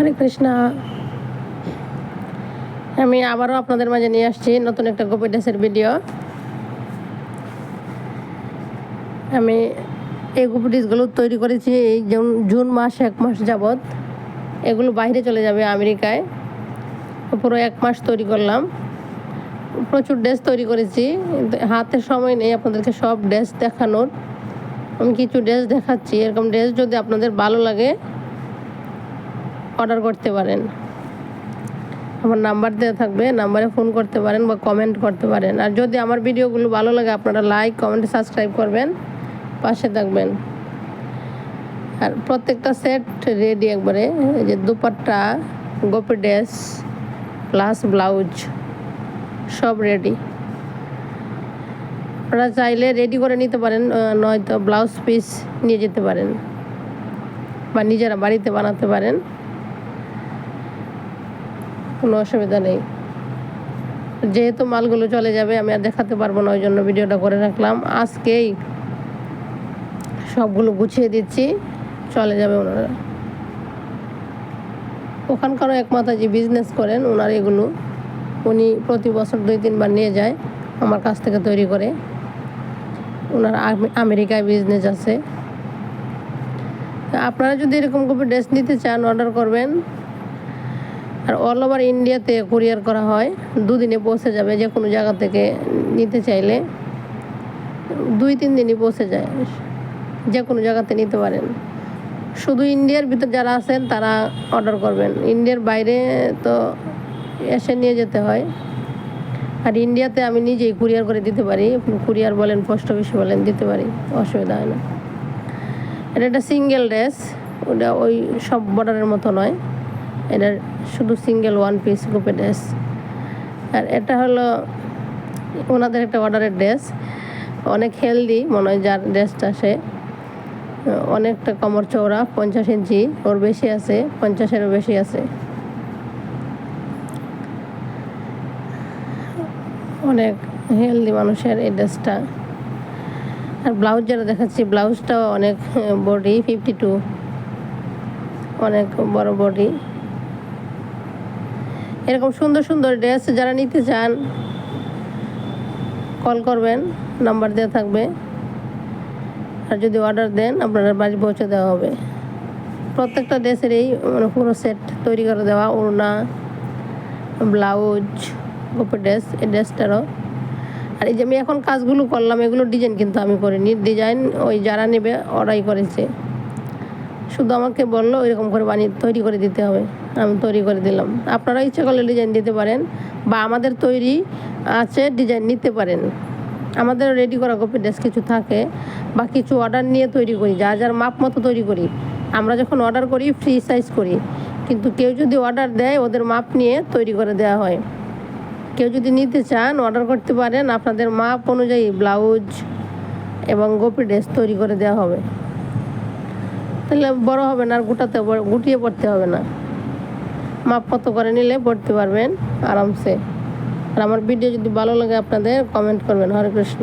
হরে কৃষ্ণ। আমি আবারও আপনাদের মাঝে নিয়ে আসছি নতুন একটা গোপী ড্রেসের ভিডিও। আমি এই গোপী ড্রেসগুলো তৈরি করেছি এই জুন মাস, এক মাস যাবৎ। এগুলো বাইরে চলে যাবে আমেরিকায়। পুরো এক মাস তৈরি করলাম। প্রচুর ড্রেস তৈরি করেছি। হাতে সময় নেই আপনাদেরকে সব ড্রেস দেখানোর। আমি কিছু ড্রেস দেখাচ্ছি। এরকম ড্রেস যদি আপনাদের ভালো লাগে অর্ডার করতে পারেন। আমার নাম্বার দেওয়া থাকবে, নাম্বারে ফোন করতে পারেন বা কমেন্ট করতে পারেন। আর যদি আমার ভিডিওগুলো ভালো লাগে, আপনারা লাইক কমেন্ট সাবস্ক্রাইব করবেন, পাশে থাকবেন। আর প্রত্যেকটা সেট রেডি একবারে, এই যে dupatta, Gopi dress plus blouse সব রেডি আপনারা চাইলে রেডি করে নিতে পারেন নয়তো ব্লাউজ পিস নিয়ে যেতে পারেন। বা নিজেরা বাড়িতে বানাতে পারেন। কোনো অসুবিধা নেই। যেহেতু মালগুলো চলে যাবে, আমি আর দেখাতে পারব না ওই জন্য ভিডিওটা করে রাখলাম। আজকেই সবগুলো গুছিয়ে দিচ্ছি, চলে যাবে ওনারা। ওখানকারও এক যে বিজনেস করেন, ওনার এগুলো। উনি প্রতি বছর দুই, তিনবার নিয়ে যায় আমার কাছ থেকে তৈরি করে। ওনার আমেরিকায় বিজনেস আছে। আপনারা যদি এরকম কোনো ড্রেস নিতে চান অর্ডার করবেন। আর অল ওভার ইন্ডিয়াতে কুরিয়ার করা হয়। দুদিনে পৌঁছে যাবে যে কোনো জায়গা থেকে নিতে চাইলে। দুই, তিন দিনই পৌঁছে যায়। যে কোনো জায়গাতে নিতে পারেন। শুধু ইন্ডিয়ার ভিতর যারা আছেন, তারা অর্ডার করবেন। ইন্ডিয়ার বাইরে তো এসে নিয়ে যেতে হয়। আর ইন্ডিয়াতে আমি নিজেই কুরিয়ার করে দিতে পারি। কুরিয়ার বলেন পোস্ট অফিস বলেন, দিতে পারি। অসুবিধা হয় না। এটা একটা সিঙ্গেল ড্রেস ওটা ওই সব বর্ডারের মতো নয়। এটা শুধু সিঙ্গেল ওয়ান পিস গ্রুপের ড্রেস আর এটা হলো ওনাদের একটা অর্ডারের ড্রেস অনেক হেলদি মনে হয় যার ড্রেসটা সে। অনেকটা কমর চওড়া, পঞ্চাশ ইঞ্চি। ওর বেশি আছে, পঞ্চাশেরও বেশি আছে। অনেক হেলদি মানুষের এই ড্রেসটা আর ব্লাউজ যেটা দেখাচ্ছি ব্লাউজটাও অনেক বডি ফিফটি টু অনেক বড় বডি এরকম সুন্দর সুন্দর ড্রেস যারা নিতে চান কল করবেন নাম্বার দেওয়া থাকবে। আর যদি অর্ডার দেন আপনার বাড়ি পৌঁছে দেওয়া হবে। প্রত্যেকটা ড্রেসেরই মানে পুরো সেট তৈরি করে দেওয়া, ওড়না ব্লাউজ গোপে ড্রেস এই ড্রেসটারও আর এই যে আমি এখন কাজগুলো করলাম, এগুলো ডিজাইন কিন্তু আমি করিনি। ডিজাইন ওই যারা নেবে, ওরাই করেছে। শুধু আমাকে বলল এরকম করে বানিয়ে, তৈরি করে দিতে হবে। আমি তৈরি করে দিলাম। আপনারা ইচ্ছে করলে ডিজাইন দিতে পারেন বা আমাদের তৈরি আছে ডিজাইন নিতে পারেন। আমাদের রেডি করা কপি ড্রেস কিছু থাকে বা কিছু অর্ডার নিয়ে তৈরি করি যা যার মাপ মতো তৈরি করি। আমরা যখন অর্ডার করি ফ্রি সাইজ করি। কিন্তু কেউ যদি অর্ডার দেয়, ওদের মাপ নিয়ে তৈরি করে দেওয়া হয়। কেউ যদি নিতে চান অর্ডার করতে পারেন, আপনাদের মাপ অনুযায়ী ব্লাউজ এবং গোপি ড্রেস তৈরি করে দেওয়া হবে। তাহলে বড় হবে না, আর গোটাতে, গুটিয়ে পড়তে হবে না। মাপ কত করে নিলে পড়তে পারবেন আরামসে। আর আমার ভিডিও যদি ভালো লাগে আপনাদের কমেন্ট করবেন। হরে কৃষ্ণ।